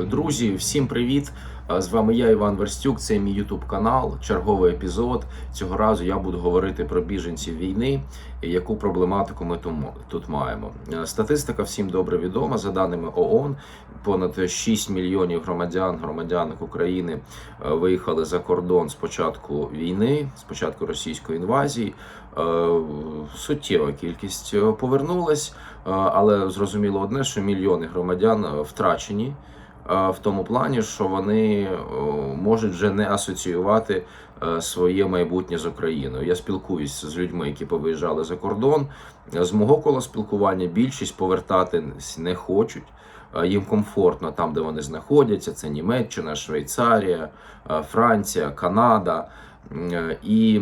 Друзі, всім привіт! З вами я, Іван Верстюк. Це мій Ютуб канал, черговий епізод. Цього разу я буду говорити про біженців війни, і яку проблематику ми тут маємо. Е, Статистика всім добре відома. За даними ООН, понад 6 мільйонів громадян, громадянок України е, виїхали за кордон з початку війни, з початку російської інвазії. Е, Суттєва кількість е, повернулась, е, але зрозуміло одне, що мільйони громадян е, втрачені. В тому плані, що вони можуть вже не асоціювати е, своє майбутнє з Україною. Я спілкуюсь з людьми, які повиїжджали за кордон. З мого кола спілкування більшість повертатись не хочуть. Е, Їм комфортно там, де вони знаходяться. Це Німеччина, Швейцарія, е, Франція, Канада. І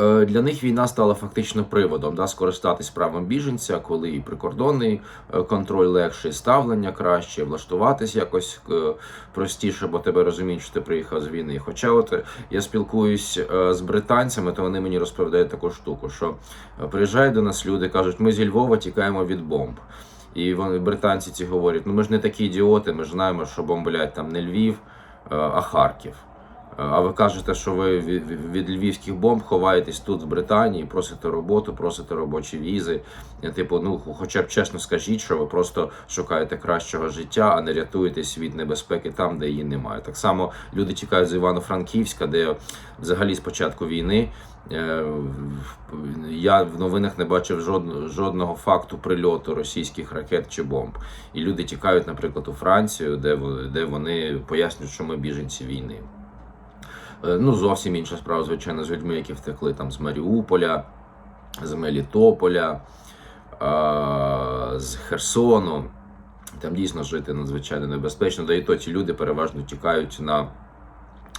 Для них війна стала фактично приводом да, скористатись правом біженця, коли і прикордонний е, контроль легший, ставлення краще, влаштуватись якось е, простіше, бо тебе розуміють, що ти приїхав з війни. Хоча, от е, я спілкуюсь е, з британцями, то вони мені розповідають таку штуку, що е, приїжджають до нас люди, кажуть, ми зі Львова тікаємо від бомб. І вони британці ці говорять: ну ми ж не такі ідіоти, ми ж знаємо, що бомблять там не Львів, е, а Харків. А ви кажете, що ви від, львівських бомб ховаєтесь тут в Британії, просите роботу, просите робочі візи. Типу, ну хоча б чесно скажіть, що ви просто шукаєте кращого життя, а не рятуєтесь від небезпеки там, де її немає. Так само люди тікають з Івано-Франківська, де взагалі з початку війни. е, Я в новинах не бачив жодного, факту прильоту російських ракет чи бомб. І люди тікають, наприклад, у Францію, де вони пояснюють, що ми біженці війни. Е, Ну, зовсім інша справа, звичайно, з людьми, які втекли там з Маріуполя, з Мелітополя, з Херсону. Там дійсно жити надзвичайно небезпечно. Да і то ці люди переважно тікають на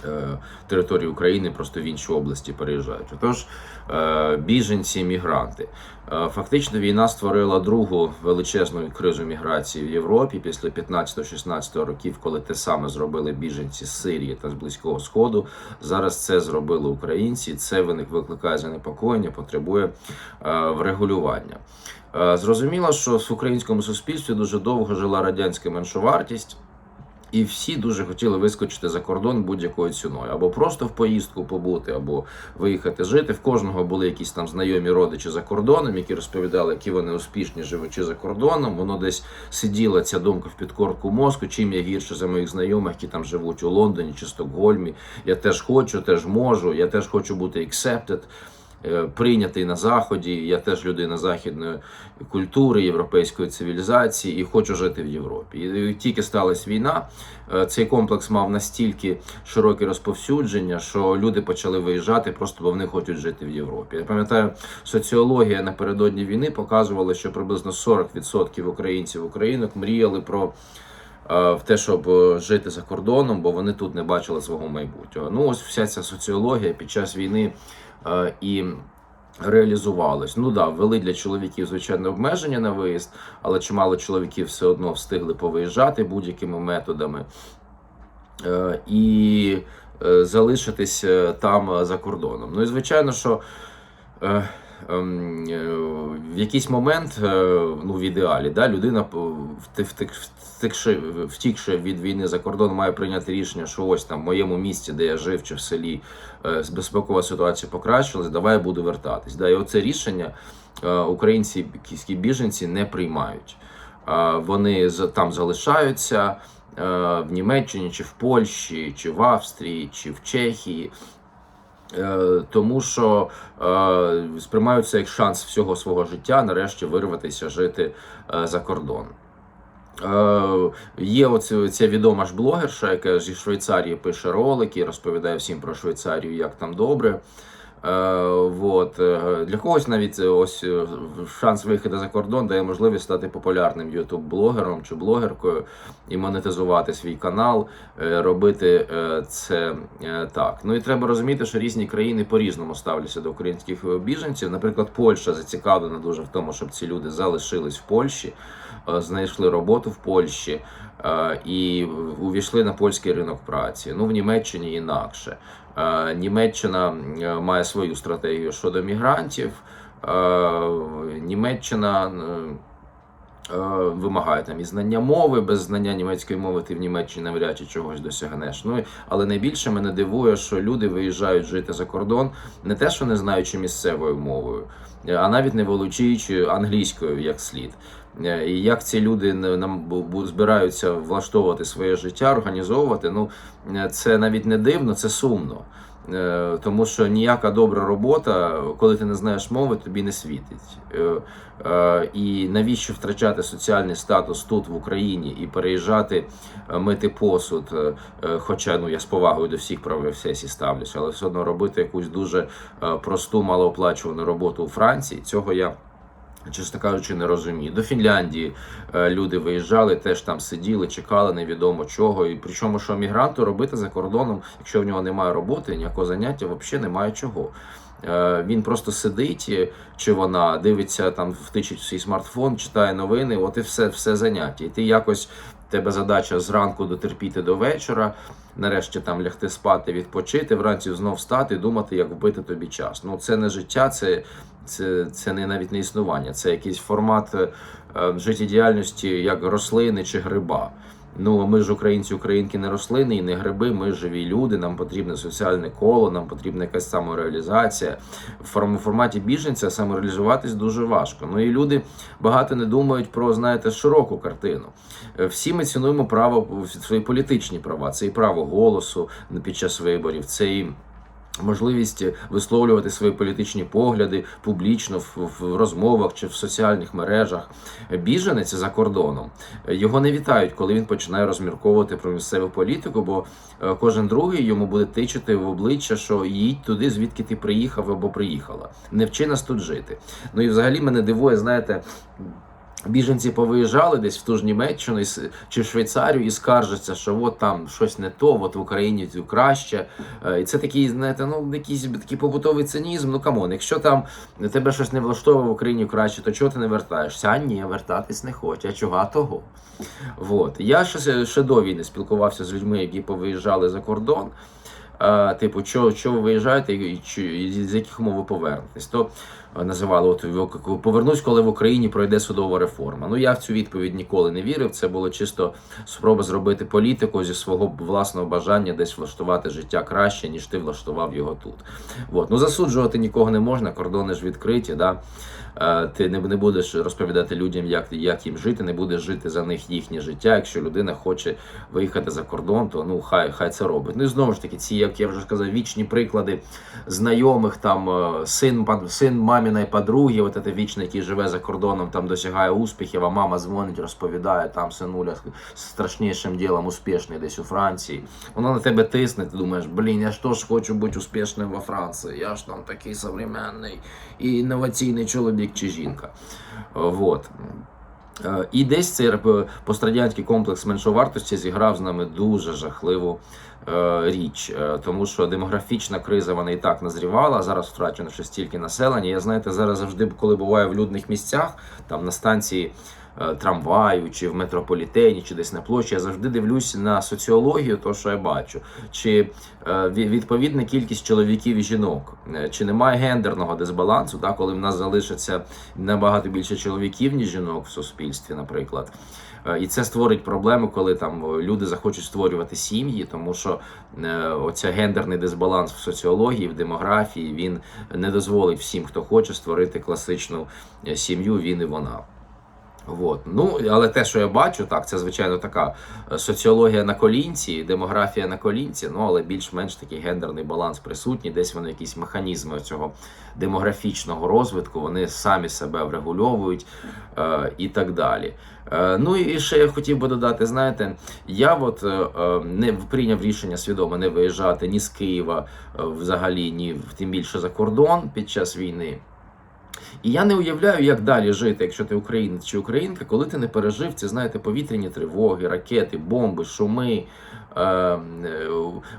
е, територію України, просто в інші області переїжджають. Отож, е, біженці, мігранти. Е, Фактично, війна створила другу величезну кризу міграції в Європі після 15-16 років, коли те саме зробили біженці з Сирії та з Близького Сходу. Зараз це зробили українці. Це виник викликає занепокоєння, потребує врегулювання. Зрозуміло, що в українському суспільстві дуже довго жила радянська меншовартість. І всі дуже хотіли вискочити за кордон будь-якою ціною, або просто в поїздку побути, або виїхати жити. В кожного були якісь там знайомі родичі за кордоном, які розповідали, які вони успішні живучи за кордоном. Воно десь сиділа ця думка в підкорку мозку. Чим я гірше за моїх знайомих, які там живуть у Лондоні чи Стокгольмі. Я теж хочу, теж можу, я теж хочу бути accepted. Е, Прийнятий на заході, я теж людина західної культури, європейської цивілізації і хочу жити в Європі. І тільки сталася війна, е, цей комплекс мав настільки широке розповсюдження, що люди почали виїжджати просто бо вони хочуть жити в Європі. Я пам'ятаю, соціологія напередодні війни показувала, що приблизно 40% українців українок мріяли про. е, В те, щоб е, жити за кордоном, бо вони тут не бачили свого майбутнього. Ну, ось вся ця соціологія під час війни е, і реалізувалось. Ну да, ввели для чоловіків звичайно обмеження на виїзд, але чимало чоловіків все одно встигли повиїжджати будь-якими методами. Е, і е, залишитись е, там е, за кордоном. Ну і звичайно, що е, е, в якийсь момент, е, ну в ідеалі, да, людина втікши від війни за кордон, має прийняти рішення, що ось там в моєму місті, де я жив, чи в селі е, безпекова ситуація покращилась, давай я буду вертатись. Да, і оце рішення е, українці, біженці не приймають. Е, Вони там залишаються е, в Німеччині, чи в Польщі, чи в Австрії, чи в Чехії. Е, Тому що е, сприймаються як шанс всього свого життя нарешті вирватися жити е, за кордон. Є оці, ця відома ж блогерша, яка зі Швейцарії пише ролики, розповідає всім про Швейцарію, як там добре. Е, вот. е, Для когось навіть е, ось е, шанс виходу за кордон дає можливість стати популярним ютуб-блогером чи блогеркою і монетизувати свій канал, е, робити е, це е, так. Ну і треба розуміти, що різні країни по-різному ставляться до українських е, біженців. Наприклад, Польща зацікавлена дуже в тому, щоб ці люди залишились в Польщі, е, знайшли роботу в Польщі е, і увійшли на польський ринок праці. Ну в Німеччині інакше. Е, Німеччина е, має свою стратегію щодо мігрантів. Е, Німеччина вимагає там і знання мови, без знання німецької мови ти в Німеччині навряд чи чогось досягнеш. Ну але найбільше мене дивує, що люди виїжджають жити за кордон не те, що не знаючи місцевою мовою, а навіть не волочуючи англійською як слід. Е, І як ці люди нам збираються влаштовувати своє життя, організовувати, ну е, це навіть не дивно, це сумно. Е, Тому що ніяка добра робота, коли ти не знаєш мови, тобі не світить. І навіщо втрачати соціальний статус тут в Україні і переїжджати мити посуд? Хоча ну я з повагою до всіх професій ставлюся, але все одно робити якусь дуже просту, малооплачувану роботу у Франції. Цього я. Чесно кажучи, не розумію. До Фінляндії е, люди виїжджали, теж там сиділи, чекали невідомо чого. І причому, що мігранту робити за кордоном, якщо в нього немає роботи, ніякого заняття, взагалі немає чого. Е, Він просто сидить, е, чи вона дивиться там, втичить в свій смартфон, читає новини, от і все, все заняття. І ти якось тебе задача зранку дотерпіти до вечора, нарешті там лягти спати, відпочити, вранці знов встати, думати, як вбити тобі час. Ну це не життя, це, це, це не навіть не існування, це якийсь формат е, життєдіяльності як рослини чи гриба. Ну, ми ж українці, українки не рослини і не гриби, ми живі люди, нам потрібне соціальне коло, нам потрібна якась самореалізація. В форм- форматі біженця самореалізуватись дуже важко. Ну і люди багато не думають про, знаєте, широку картину. Е, Всі ми цінуємо право свої політичні права. Це і право голосу під час виборів, це і можливість висловлювати свої політичні погляди публічно в, розмовах чи в соціальних мережах. Біженець за кордоном його не вітають, коли він починає розмірковувати про місцеву політику, бо е, кожен другий йому буде тичити в обличчя, що їдь туди, звідки ти приїхав або приїхала. Не вчи нас тут жити. Ну і взагалі мене дивує, знаєте. Біженці повиїжджали десь в ту ж Німеччину чи Швейцарію і скаржаться, що от там щось не то, от в Україні краще. Е, І це такий, знаєте, ну якийсь такий побутовий цинізм. Ну камон, якщо там тебе щось не влаштовує в Україні краще, то чого ти не вертаєшся? А ні, вертатись не хочу. Чого того? Вот. Я ще, ще до війни спілкувався з людьми, які повиїжджали за кордон. Типу, що, що ви виїжджаєте і, чи, з яких умов ви повернетесь? То називали от повернусь, коли в Україні пройде судова реформа. Ну я в цю відповідь ніколи не вірив. Це було чисто спроба зробити політику зі свого власного бажання десь влаштувати життя краще, ніж ти влаштував його тут. От. Ну засуджувати нікого не можна, кордони ж відкриті. Да? Е, Ти не, будеш розповідати людям, як, як їм жити, не будеш жити за них їхнє життя. Якщо людина хоче виїхати за кордон, то ну хай хай це робить. Ну і знову ж таки, ці, як я вже сказав, вічні приклади знайомих, там е, син, син маміної подруги, от це вічний, який живе за кордоном, там досягає успіхів, а мама дзвонить, розповідає, там синуля страшнішим ділом успішний десь у Франції. Воно на тебе тисне, ти думаєш, блін, я ж теж хочу бути успішним во Франції. Я ж там такий современний і інноваційний чоловік чи жінка. Е, Вот. Е, І десь цей пострадянський комплекс меншовартості зіграв з нами дуже жахливу е, річ, Е, тому що демографічна криза вона і так назрівала. Зараз втрачено ще стільки населення. Я знаєте, зараз завжди, коли буваю в людних місцях, там на станції е, трамваю, чи в метрополітені, чи десь на площі, я завжди дивлюсь на соціологію, то що я бачу, чи е, відповідна кількість чоловіків і жінок, Е, чи немає гендерного дисбалансу, да, коли в нас залишиться набагато більше чоловіків, ніж жінок в суспільстві, наприклад. Е, І це створить проблеми, коли там е, люди захочуть створювати сім'ї, тому що е, оця гендерний дисбаланс в соціології, в демографії він не дозволить всім, хто хоче створити класичну е, сім'ю, він і вона. Вот. Ну, але те, що я бачу, так, це звичайно така е, соціологія на колінці, демографія на колінці, ну але більш-менш такий гендерний баланс присутній, десь вони якісь механізми цього демографічного розвитку, вони самі себе врегульовують е, і так далі. Е, ну і ще я хотів би додати, знаєте, я от е, е, не прийняв рішення свідомо не виїжджати ні з Києва е, взагалі, ні тим більше за кордон під час війни. І я не уявляю, як далі жити, якщо ти українець чи українка, коли ти не пережив ці, знаєте, повітряні тривоги, ракети, бомби, шуми,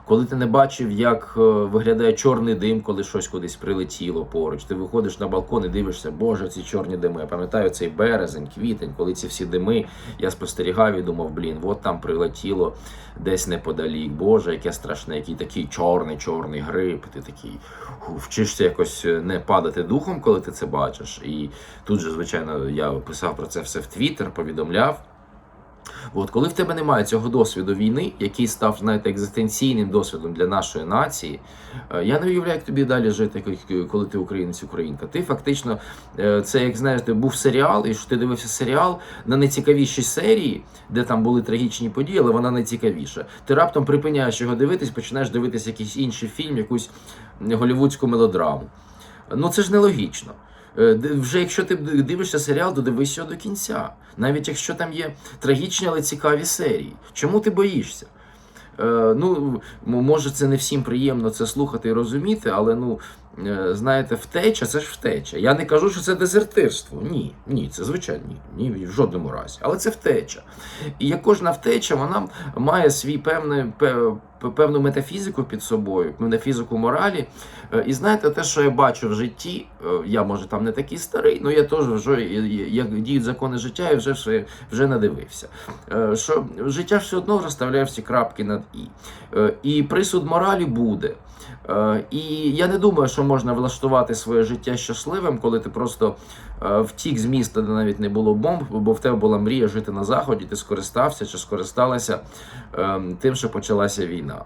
коли ти не бачив, як е, виглядає чорний дим, коли щось кудись прилетіло поруч, ти виходиш на балкон і дивишся, боже, ці чорні дими. Я пам'ятаю цей березень, квітень, коли ці всі дими, я спостерігав і думав, блін, от там прилетіло десь неподалік. Боже, яке страшне, який такий чорний, чорний гриб. Ти такий вчишся якось не падати духом, коли ти це бачиш. І тут же, звичайно, я писав про це все в Твіттер, повідомляв. От коли в тебе немає цього досвіду війни, який став знаєте, екзистенційним досвідом для нашої нації, е, я не уявляю, як тобі далі жити, коли ти українець українка. Ти фактично е, це як знаєш, був серіал, і що ти дивився серіал на найцікавішій серії, де там були трагічні події, але вона найцікавіша. Ти раптом припиняєш його дивитись, починаєш дивитися якийсь інший фільм, якусь голівудську мелодраму. Ну це ж нелогічно. Е, Вже якщо ти дивишся серіал, то дивись його до кінця. Навіть якщо там є трагічні, але цікаві серії. Чому ти боїшся? Е, ну, може, це не всім приємно це слухати і розуміти, але ну, знаєте, втеча це ж втеча. Я не кажу, що це дезертирство. Ні, ні, це звичайно ні, ні, в жодному разі. Але це втеча. І як кожна втеча, вона має свій певний, певну метафізику під собою, метафізику моралі. Е, І знаєте, те, що я бачу в житті, е, я може там не такий старий, але я теж вже як діють закони життя, я вже вже, надивився. Е, Що життя все одно розставляє всі крапки над і. Е, І присуд моралі буде. Е, І я не думаю, що можна влаштувати своє життя щасливим, коли ти просто е, втік з міста, де навіть не було бомб, бо в тебе була мрія жити на заході, ти скористався чи скористалася ем, тим, що почалася війна.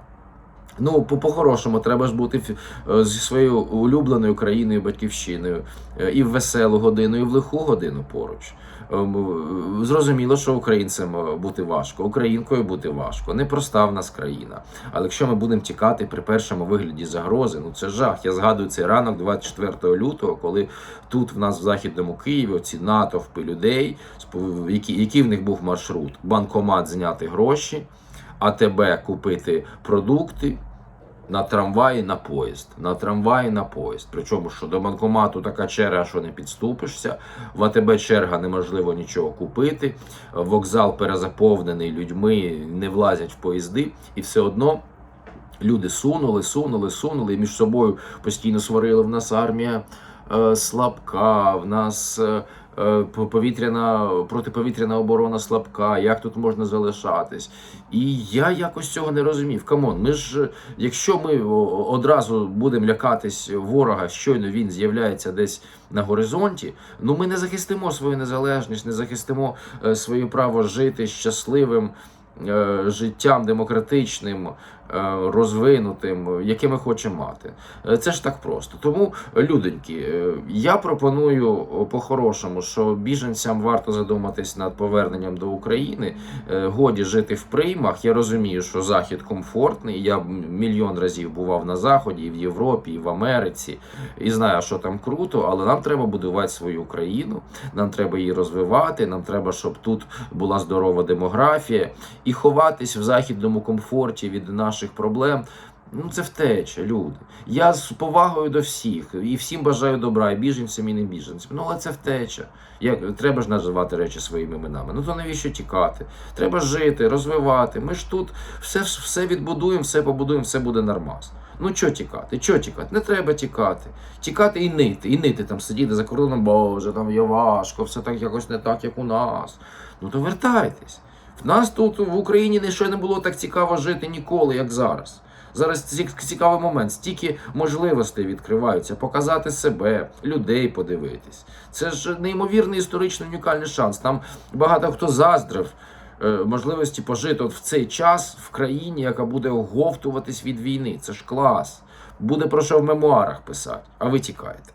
Ну, по- по-хорошому, треба ж бути е, зі своєю улюбленою країною, батьківщиною і в веселу годину, і в лиху годину поруч. Ем, е, Зрозуміло, що українцям е, бути важко, українкою бути важко. Непроста в нас країна. Але якщо ми будемо тікати при першому вигляді загрози, ну це жах. Я згадую цей ранок 24 лютого, коли тут в нас в західному Києві ці натовпи людей, який в них був маршрут: банкомат зняти гроші. АТБ купити продукти на трамваї на поїзд. На трамваї на поїзд. Причому що до банкомату така черга, що не підступишся. В АТБ черга неможливо нічого купити. Вокзал перезаповнений людьми, не влазять в поїзди, і все одно. Люди сунули, сунули, сунули і між собою постійно сварили. В нас армія е, слабка, в нас е, повітряна протиповітряна оборона слабка. Як тут можна залишатись? І я якось цього не розумів. Камон, ми ж, е, якщо ми одразу будемо лякатись ворога, щойно він з'являється десь на горизонті, ну ми не захистимо свою незалежність, не захистимо е, своє право жити щасливим е, життям демократичним, е, розвинутим, яке ми хочемо мати. Е, Це ж так просто. Тому, людоньки, е, я пропоную по-хорошому, що біженцям варто задуматись над поверненням до України. Е, Годі жити в приймах. Я розумію, що захід комфортний. Я мільйон разів бував на заході, і в Європі, і в Америці, і знаю, що там круто, але нам треба будувати свою країну. Нам треба її розвивати. Нам треба, щоб тут була здорова демографія і ховатись в західному комфорті від наших проблем. Ну, це втеча, люди. Я з повагою до всіх і всім бажаю добра, і біженцям, і не біженцям. Ну, але це втеча. Як треба ж називати речі своїми іменами. Ну то навіщо тікати? Треба жити, розвивати. Ми ж тут все, все відбудуємо, все побудуємо, все буде нормас. Ну чого тікати? Чого тікати? Не треба тікати. Тікати і нити, і нити там сидіти за кордоном, боже, там є важко, все так якось не так, як у нас. Ну то вертайтесь. В нас тут в Україні ще не було так цікаво жити ніколи, як зараз. Зараз ці- цікавий момент, стільки можливостей відкриваються, показати себе, людей подивитись. Це ж неймовірний історично унікальний шанс. Там багато хто заздрив е, можливості пожити от в цей час в країні, яка буде оговтуватись від війни. Це ж клас. Буде про що в мемуарах писати, а ви тікаєте.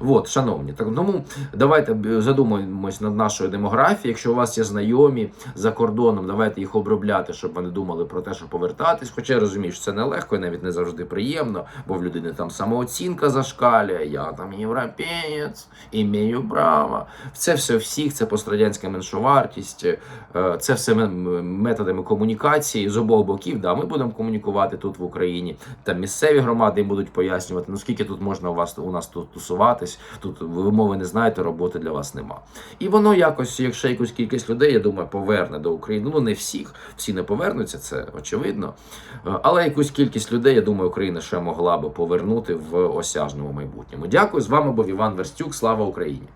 От, шановні, так тому давайте б- задумаємось над нашою демографією. Якщо у вас є знайомі за кордоном, давайте їх обробляти, щоб вони думали про те, що повертатись. Хоча я розумію, що це нелегко і навіть не завжди приємно, бо в людини там самооцінка зашкалює, я там європеєць, імею право. Це все всіх, це пострадянська меншовартість, е, це все методами комунікації з обох боків. Да, ми будемо комунікувати тут в Україні. Там місцеві громади будуть пояснювати, ну скільки тут можна у вас у нас тут тусувати. Адаптуватись. Тут ви мови не знаєте, роботи для вас нема. І воно якось, якщо якусь кількість людей, я думаю, поверне до України. Ну не всіх, всі не повернуться, це очевидно. Е, Але якусь кількість людей, я думаю, Україна ще могла би повернути в осяжному майбутньому. Дякую з вами був Іван Верстюк. Слава Україні!